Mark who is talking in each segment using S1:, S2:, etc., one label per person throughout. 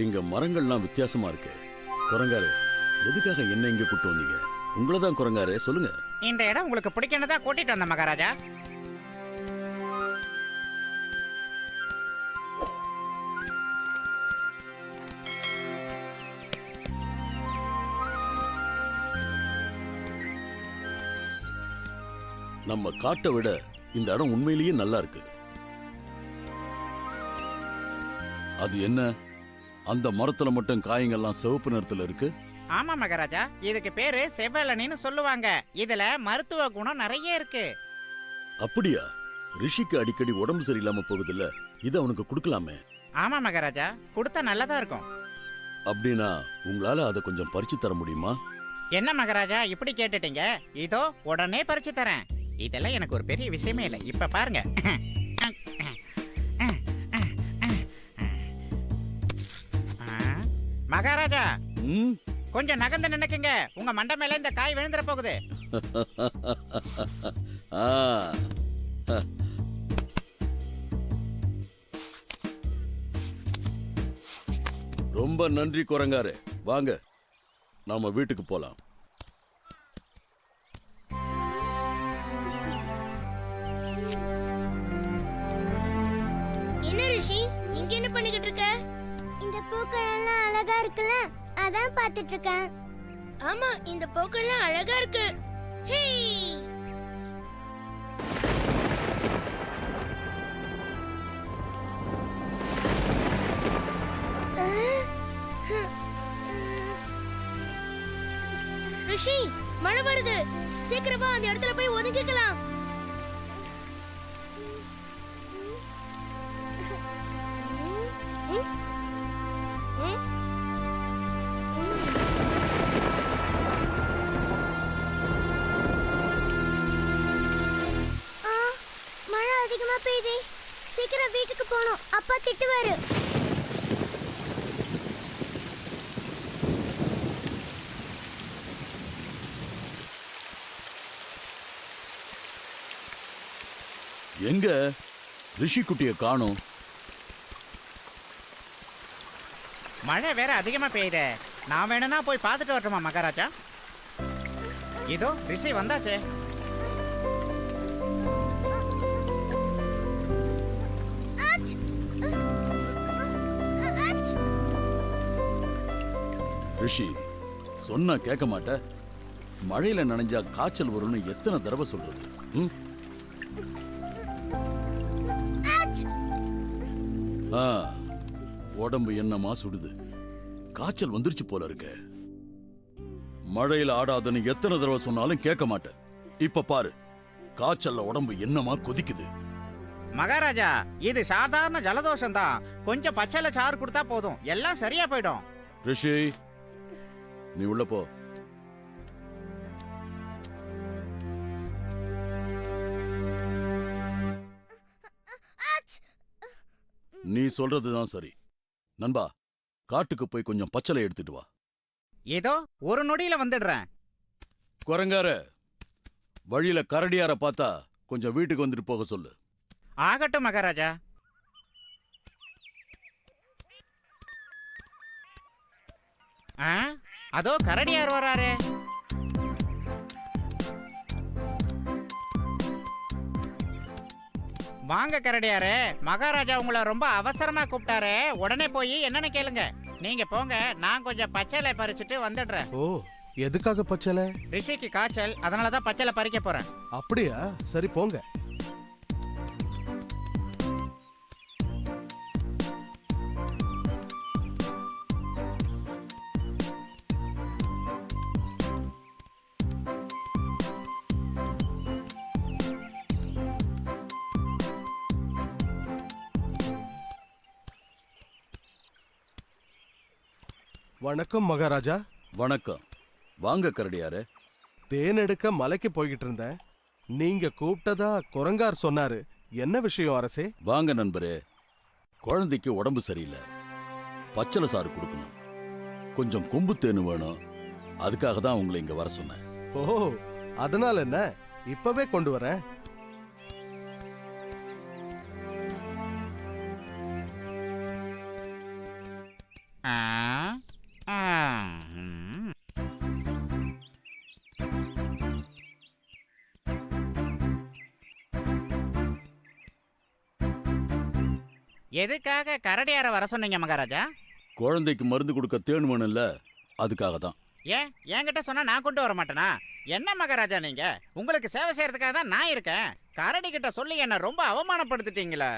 S1: இங்க மரங்கள்லாம் வித்தியாசமா இருக்கு. குரங்காரு எதுக்காக என்ன இங்க கூட்டு வந்தீங்க? உங்களை தான் குரங்காரு சொல்லுங்க.
S2: இந்த இடம் உங்களுக்கு பிடிக்கணும் தான் கூட்டிட்டு வந்த மகாராஜா.
S1: நம்ம காட்டை விட இந்த இடம் உண்மையிலேயே நல்லா இருக்கு. அது என்ன? அந்த மரத்துல மட்டும் காய்ங்கெல்லாம் சிவப்பு நிறத்துல இருக்கு?
S2: ஆமா மகாராஜா இதுக்கு பேரு செவ்வலனின்னு சொல்லுவாங்க. இதுல மருத்துவ குணம் நிறைய இருக்கு.
S1: அப்படியா? ரிஷிக்கு அடிக்கடி உடம்பு சரியில்லாம போகுதுல்ல இது அவனுக்கு கொடுக்கலாமே.
S2: ஆமா மகாராஜா கொடுத்தா நல்லதா இருக்கும்.
S1: அப்படின்னா உங்களால அதை கொஞ்சம் பறிச்சு தர முடியுமா?
S2: என்ன மகாராஜா இப்படி கேட்டுட்டீங்க? இதோ உடனே பறிச்சு தரேன். இதெல்லாம் எனக்கு ஒரு பெரிய விஷயமே இல்லை. இப்ப பாருங்க. மகாராஜா
S1: ம்?
S2: கொஞ்சம் நகர்ந்து நினைக்குங்க. உங்க மண்டை மேல இந்த காய் விழுந்துற போகுது.
S1: ஆ. ரொம்ப நன்றி குரங்காரு. வாங்க நாம வீட்டுக்கு போலாம்.
S3: பூக்கள் எல்லாம் அழகா இருக்குல்ல? அதான் பாத்துட்டு இருக்கேன் ஆமா இந்த பூக்கள் எல்லாம் அழகா இருக்கு. ஹே ரிஷி மழை வருது. சீக்கிரமா அந்த இடத்துல போய் ஒதுங்கிக்கலாம்.
S1: எங்க? ரிஷி குட்டிய காணோம்.
S2: மழை வேற அதிகமா பெய்யுதே. நான் வேணும்னா போய் பார்த்துட்டு வரட்டுமா மகாராஜா? இதோ ரிஷி வந்தாச்சே!
S1: ரிஷி சொன்னா கேட்க மாட்ட. மழையில நனைஞ்சா காய்ச்சல் வரும்னு எத்தனை தடவை சொல்றது? ம்? ஆ, உடம்பு என்னமா சுடுது? காய்ச்சல் வந்துருச்சு போல இருக்க. மழையில ஆடாதன்னு எத்தனை தடவை சொன்னாலும் கேட்க மாட்டேன். இப்ப பாரு காய்ச்சல்ல உடம்பு என்னமா கொதிக்குது?
S2: மகாராஜா இது சாதாரண ஜலதோஷம் தான் கொஞ்சம் பச்சைல சாறு கொடுத்தா போதும். எல்லாம் சரியா போயிடும்.
S1: ரிஷி நீ உள்ள போ. நீ சொல்றதுதான் சரி. நண்பா காட்டுக்கு போய் கொஞ்சம் பச்சளை எடுத்துட்டு வா.
S2: இதோ ஒரு நொடியில வந்துடுறேன்.
S1: குரங்கார வழியில கரடியார பார்த்தா கொஞ்சம் வீட்டுக்கு வந்துட்டு போக சொல்லு.
S2: ஆகட்டும் மகாராஜா. ஆ? அதோ கரடியார் வராரே. வாங்க கரடியாரே. மகாராஜா உங்களை ரொம்ப அவசரமா கூப்பிட்டாரே. உடனே போய் என்னன்னு கேளுங்க. நீங்க போங்க நான் கொஞ்சம் பச்சைலை பறிச்சுட்டு வந்துடுறேன்.
S4: ஓ எதுக்காக பச்சலை
S2: ரிஷிக்கு காய்ச்சல் அதனால தான் பச்சைலை பறிக்க போறேன்.
S4: அப்படியா? சரி போங்க. வணக்கம் மகாராஜா.
S1: வணக்கம். வாங்க கரடியாரே.
S4: தேன் எடுக்க மலைக்கு போய்கிட்டு இருந்தேன். நீங்க கூப்பிட்டதா குரங்கார் சொன்னாரு. என்ன விஷயம் அரசே?
S1: வாங்க நண்பரே. குழந்தைக்கு உடம்பு சரியில்லை. பச்சளை சாறு கொடுக்கணும். கொஞ்சம் கொம்பு தேனு வேணும். அதுக்காக தான் உங்களை இங்க வர சொன்னேன்.
S4: ஓ அதனால என்ன? இப்பவே கொண்டு வரேன்.
S2: எதுக்காக கரடியார வர சொன்னீங்க மகாராஜா?
S1: குழந்தைக்கு மருந்து கொடுக்க தேன் வேணும்ல அதுக்காக தான்
S2: ஏன்? என்கிட்ட சொன்னா நான் கொண்டு வர மாட்டேனா? என்ன மகாராஜா நீங்க? உங்களுக்கு சேவை செய்யறதுக்காக தான் நான் இருக்கேன். கரடி கிட்ட சொல்லி என்ன ரொம்ப அவமானப்படுத்திட்டீங்களே.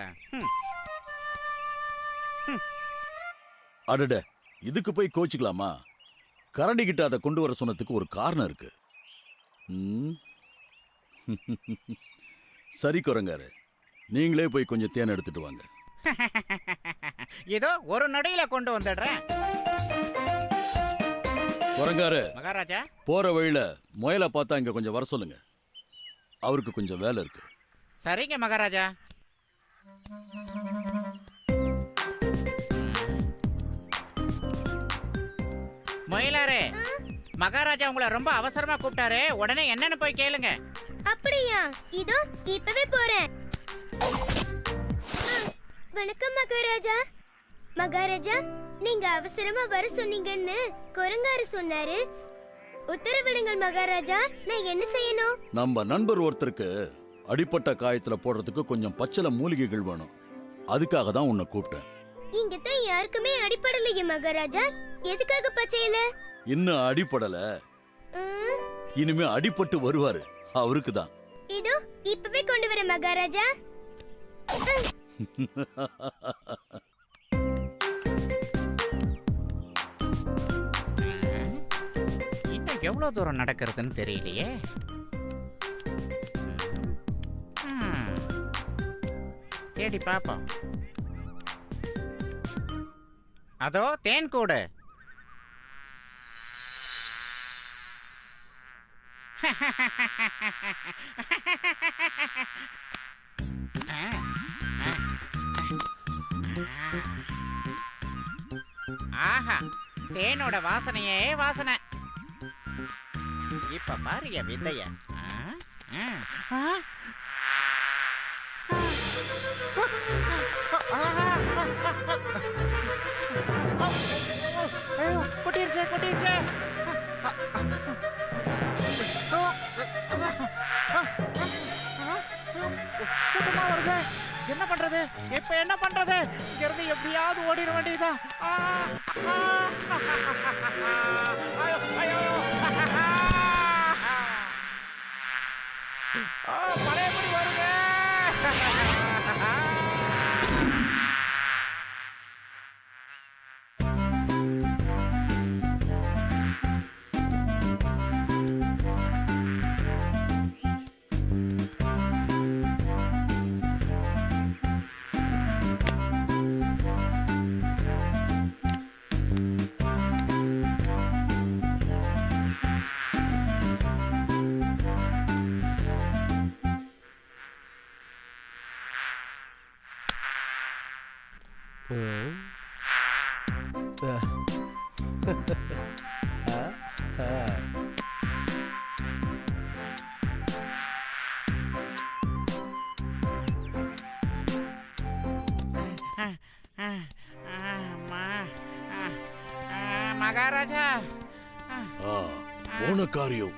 S1: அடட இதுக்கு போய் கோச்சிக்கலாமா? கரடி கிட்ட அதை கொண்டு வர சொன்னதுக்கு ஒரு காரணம் இருக்கு. சரி குரங்காரு நீங்களே போய் கொஞ்சம் தேன் எடுத்துட்டு வாங்க.
S2: இதோ ஒரு நொடியில கொண்டு வந்துடுறேன்.
S1: குரங்காரு
S2: மகாராஜா.
S1: போற வழியில முயலை பார்த்தா இங்க கொஞ்சம் வர சொல்லுங்க. அவருக்கு கொஞ்சம் வேலை இருக்கு.
S2: சரிங்க மகாராஜா. மயிலாரே மகாராஜா உங்களை ரொம்ப அவசரமா கூப்பிட்டாரு. உடனே என்னன்னு போய் கேளுங்க.
S3: அப்படியா? இதோ இப்பவே போறேன். வணக்கம் மகாராஜா. மகாராஜா நீங்க அவசரமா வர சொன்னீங்கன்னு குரங்காரு சொன்னாரு. உத்தரவிடுங்கள் மகாராஜா. நான் என்ன செய்யணும்?
S1: நம்ம நண்பர் ஒருத்தருக்கு அடிப்பட்ட காயத்துல போடுறதுக்கு கொஞ்சம் பச்சளை மூலிகைகள் வேணும். அதுக்காக தான் உன்னை கூப்பிட்டேன்.
S3: இங்க தான் யாருக்குமே அடிப்படலையே மகாராஜா. எதுக்காக பச்சையில?
S1: இன்னும் அடிப்படல
S3: ம்,
S1: இனிமே அடிபட்டு வருவாரு. அவருக்கு தான்.
S3: இதோ இப்பவே கொண்டு வரேன் மகாராஜா.
S2: இன்னும் எவ்வளவு தூரம் நடக்கிறதுன்னு தெரியலையே. தேடி பார்ப்போம். அதோ தேன் கூடு. ஆஹா தேனோட வாசனையே வாசனை. இப்ப பாரு என் விந்தைய ஆ, ஆ, கொட்டிருச்சே கொட்டிருச்சே. இப்ப என்ன பண்றது? இங்க இருந்து எப்படியாவது ஓடிட வேண்டியதுதான். மகாராஜா
S1: போன காரியம்.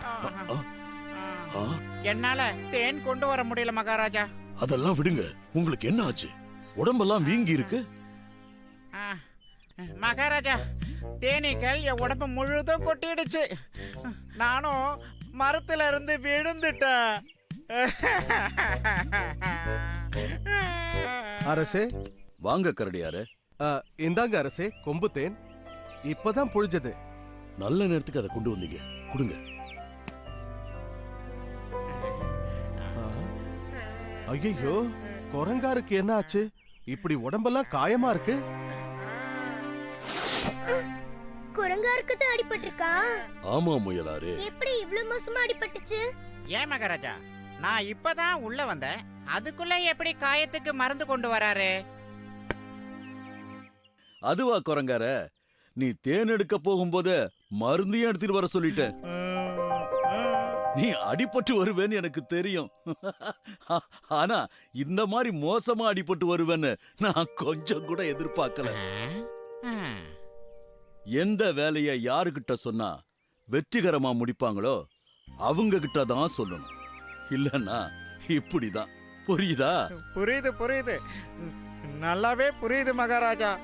S2: என்னால தேன் கொண்டு வர முடியல மகாராஜா.
S1: அதெல்லாம் விடுங்க. உங்களுக்கு என்ன ஆச்சு? உடம்பெல்லாம் வீங்கி இருக்கு
S2: மகாராஜா தேனீக்கள் என் உடம்பு முழுதும் கொட்டிடுச்சு. நானும் மரத்துல இருந்து விழுந்துட்டேன்.
S4: அரசே.
S1: வாங்க கரடியாரு.
S4: ஆ, இந்தாங்க அரசே கொம்பு தேன். இப்பதான் புழிஞ்சது.
S1: நல்ல நேரத்துக்கு அதை கொண்டு வந்தீங்க. கொடுங்க.
S4: ஐயோ குரங்காருக்கு என்ன ஆச்சு? இப்படி உடம்பெல்லாம் காயமா இருக்கு?
S3: குரங்காருக்கு தான் அடிபட்டிருக்கா?
S1: ஆமா முயலாரு
S3: எப்படி இவ்ளோ மோசமா அடிபட்டுச்சு?
S2: ஏன் மகாராஜா நான் இப்பதான் உள்ள வந்தேன். அதுக்குள்ள எப்படி காயத்துக்கு மருந்து கொண்டு வராரு?
S1: அதுவா குரங்கார நீ தேன் எடுக்க போகும்போது மருந்தையும் எடுத்துட்டு வர சொல்லிட்ட நீ அடிபட்டு வருவேன்னு எனக்கு தெரியும். ஆனா இந்த மாதிரி மோசமா அடிபட்டு வருவேன்னு நான் கொஞ்சம் கூட எதிர்பார்க்கல. எந்த வேலையை யாருக்கிட்ட சொன்னா வெற்றிகரமா முடிப்பாங்களோ அவங்க கிட்ட தான் சொல்லணும். இல்லன்னா இப்படிதான். புரியுதா?
S2: புரியுது புரியுது. நல்லாவே புரியுது மகாராஜா.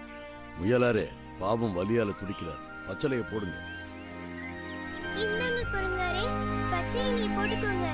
S1: முயலாரே பாவம் வலியால துடிக்கிறார். பச்சளைய போடுங்க.
S3: இந்தாங்க குரங்காரே பச்சையை நீ போட்டுக்கோங்க.